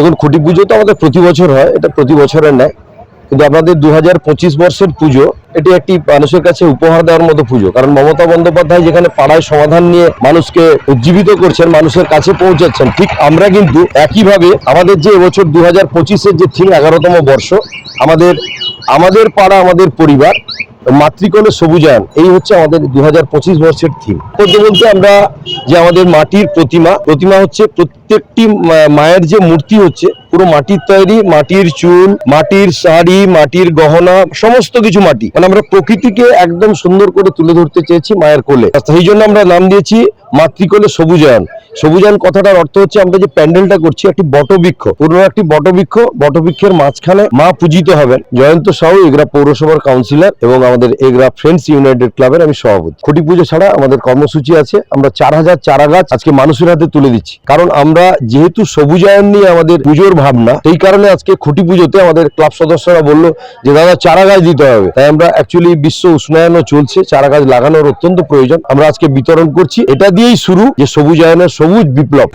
দেখুন, খুঁটি পুজো তো আমাদের প্রতি বছর হয়, এটা প্রতি বছরের নেয় কিন্তু আমাদের দু হাজার পঁচিশ বর্ষের পুজো, এটি একটি মানুষের কাছে উপহার দেওয়ার মতো পুজো। কারণ মমতা বন্দ্যোপাধ্যায় যেখানে পাড়ায় সমাধান নিয়ে মানুষকে উজ্জীবিত করছেন, মানুষের কাছে পৌঁছাচ্ছেন, ঠিক আমরা কিন্তু একইভাবে আমাদের যে এবছর দু হাজার পঁচিশের যে থিম এগারোতম বর্ষ, আমাদের আমাদের পাড়া, আমাদের পরিবার মাতৃকলে সবুজায়ন, এই হচ্ছে আমাদের দু হাজার পঁচিশ বর্ষের থিম বলতে বলতে আমরা যে আমাদের মাটির প্রতিমা প্রতিমা হচ্ছে প্রত্যেকটি মায়ের যে মূর্তি হচ্ছে, পুরো মাটির তৈরি, মাটির চুল, মাটির শাড়ি, মাটির গহনা, সমস্ত কিছু মাটি। মানে আমরা প্রকৃতিকে একদম সুন্দর করে তুলে ধরতে চেয়েছি মায়ের কোলে। সেই জন্য আমরা নাম দিয়েছি মাতৃকোলে সবুজায়ন। সবুজায়ন কথাটার অর্থ হচ্ছে আমরা যে প্যান্ডেলটা করছি, একটি বটবৃক্ষ। পুরনো একটি বটবৃক্ষ, বটবৃক্ষের মাঝখানে মা পূজিত হবেন জয়ন্ত সাহু, এগরা পৌরসভার কাউন্সিলর এবং আমাদের এগরা ফ্রেন্ডস ইউনাইটেড ক্লাবের আমি সভাপতি। খুঁটি পুজো ছাড়া আমাদের কর্মসূচি আছে, আমরা চার হাজার চারা গাছ আজকে মানুষের হাতে তুলে দিচ্ছি। কারণ আমরা যেহেতু সবুজায়ন নিয়ে আমাদের পুজোর ভাবনা, সেই কারণে আজকে খুঁটি পুজোতে আমাদের ক্লাব সদস্যরা বলল যে, দাদা, চারা গাছ দিতে হবে। তাই আমরা অ্যাকচুয়ালি বিশ্ব উষ্ণায়নও চলছে, চারা গাছ লাগানোর অত্যন্ত প্রয়োজন। আমরা আজকে বিতরণ করছি। এটা দিয়েই শুরু যে সবুজায়নের সবুজ বিপ্লব